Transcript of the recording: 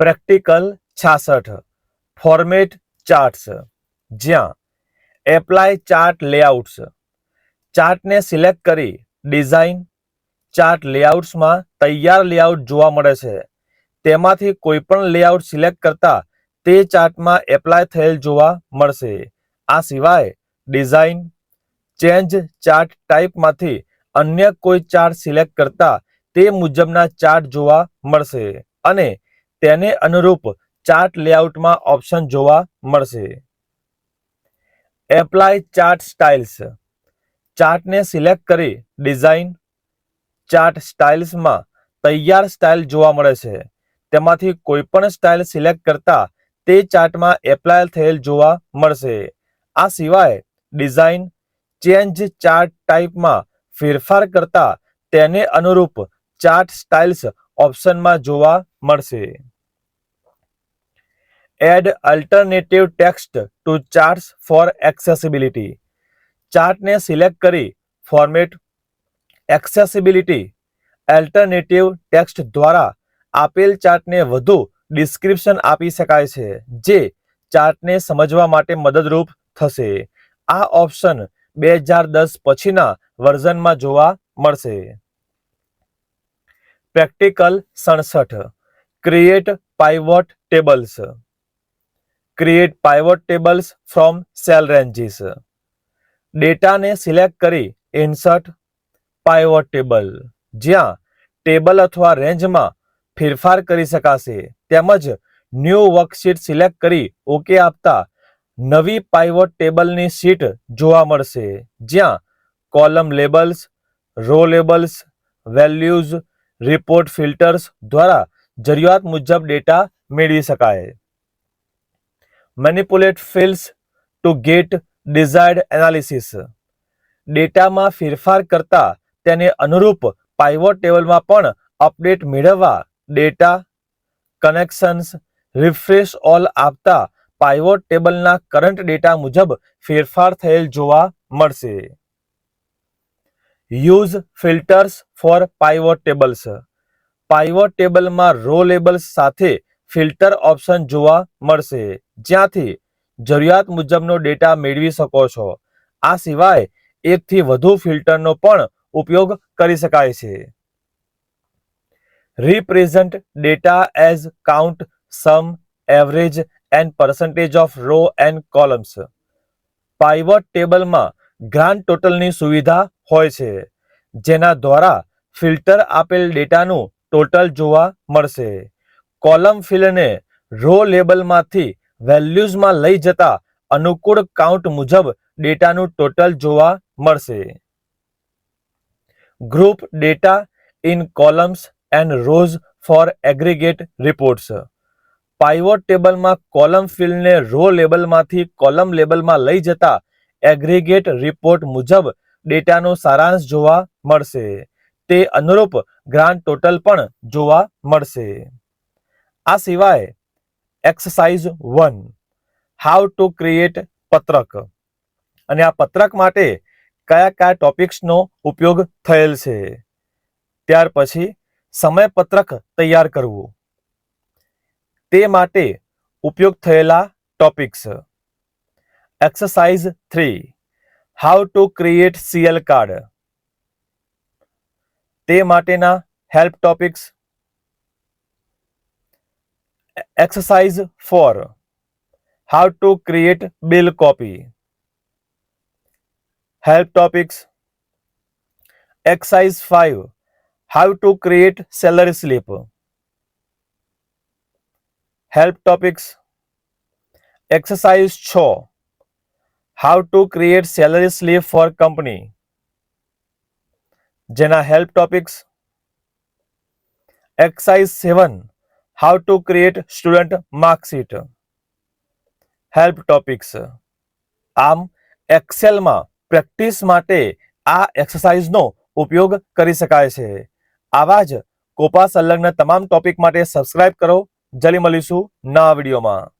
Practical છાસઠ. Format charts. જ્યાં apply chart layouts. ચાર્ટને સિલેક્ટ કરી ડિઝાઇન ચાર્ટ લેઆઉટ્સમાં તૈયાર લેઆઉટ જોવા મળે છે. તેમાંથી કોઈપણ લેઆઉટ સિલેક્ટ કરતા તે ચાર્ટમાં એપ્લાય થયેલ જોવા મળશે. આ સિવાય ડિઝાઇન ચેન્જ ચાર્ટ ટાઈપમાંથી અન્ય કોઈ ચાર્ટ સિલેક્ટ કરતા તે મુજબના ચાર્ટ જોવા મળશે. અને તેને અનુરૂપ ચાર્ટ લેઆઉટમાં ઓપ્શન જોવા મળશે. Apply chart styles. ચાર્ટને સિલેક્ટ કરી ડિઝાઇન ચાર્ટ સ્ટાઇલ્સમાં તૈયાર સ્ટાઇલ જોવા મળે છે. તેમાંથી કોઈપણ સ્ટાઇલ સિલેક્ટ કરતા તે ચાર્ટમાં એપ્લાય થયેલ જોવા મળશે. આ સિવાય ડિઝાઇન ચેન્જ ચાર્ટ ટાઈપમાં ફેરફાર કરતા તેને અનુરૂપ ચાર્ટ સ્ટાઇલ્સ ઓપ્શનમાં જોવા મળશે. Add alternative text to charts for accessibility ચાર્ટને select કરી ફોર્મેટ એક્સેસિબિલિટી એલ્ટરનેટિવ ટેક્સ્ટ દ્વારા આપેલ ચાર્ટને વધુ ડિસ્ક્રિપ્શન આપી શકાય છે, જે ચાર્ટને સમજવા માટે મદદરૂપ થશે. આ ઓપ્શન બે હજાર દસ પછીના વર્ઝનમાં જોવા મળશે. પ્રેક્ટિકલ સડસઠ. Create pivot tables create pivot tables from cell ranges ડેટાને સિલેક્ટ કરી ઇન્સર્ટ પાઇવોટ ટેબલ જ્યાં ટેબલ અથવા રેન્જમાં ફેરફાર કરી શકાશે. તેમજ ન્યૂ વર્કશીટ સિલેક્ટ કરી ઓકે આપતા નવી પાઇવોટ ટેબલની શીટ જોવા મળશે. જ્યાં column labels row labels values report filters દ્વારા જરૂરિયાત મુજબ ડેટા મેળવી શકાય. Manipulate fields to get desired analysis ડેટામાં ફેરફાર કરતા તેને અનુરૂપ પાઇવોટ ટેબલમાં પણ અપડેટ મેળવવા ડેટા કનેક્શન્સ રિફ્રેશ ઓલ આપતા પાઇવોટ ટેબલના કરંટ ડેટા મુજબ ફેરફાર થયેલ જોવા મળશે. Use filters for pivot tables pivot ટેબલમાં રો લેબલ્સ સાથે ફિલ્ટર ઓપ્શન જોવા મળશે. જ્યાંથી જરૂરિયાત મુજબનો ડેટા મેળવી શકો છો. આ સિવાય એકથી વધુ ફિલ્ટરનો પણ ઉપયોગ કરી શકાય છે. Represent data as count sum average and percentage of row and columns. Pivot ટેબલમાં ગ્રાન્ડ ટોટલની સુવિધા હોય છે, જેના દ્વારા ફિલ્ટર આપેલ ડેટાનું ટોટલ જોવા મળશે. કોલમ ફિલને રો લેબલમાંથી વેલ્યુઝમાં લઈ જતા અનુકૂળ કાઉન્ટ મુજબ ડેટાનું ટોટલ જોવા મળશે. Group data in columns and rows for aggregate reports. Pivot ટેબલમાં કોલમ ફિલ્ડને રો લેબલમાંથી કોલમ લેબલમાં લઈ જતા એગ્રીગેટ રિપોર્ટ મુજબ ડેટાનો સારાંશ જોવા મળશે. તે અનુરૂપ ગ્રાન્ડ ટોટલ પણ જોવા મળશે. આ સિવાય exercise one how to create પત્રક. અને આ પત્રક માટે કયા કયા ટોપિક્સનો ઉપયોગ થયેલ છે? ત્યાર પછી સમયપત્રક તૈયાર કરવું. તે માટે ઉપયોગ થયેલા topics exercise three how to create CL card તે માટેના help topics exercise four how to create bill copy help topics exercise five how to create salary slip help topics exercise છ how to create salary slip for company જેના help topics exercise seven How to create student marksheet help topics આમ એક્સેલમાં practice માટે આ એક્સરસાઇઝનો ઉપયોગ કરી શકાય છે. આવા જ કોપા સંલગ્ન તમામ ટોપિક માટે સબસ્ક્રાઇબ કરો. જલી મળીશું નવા વિડીયોમાં.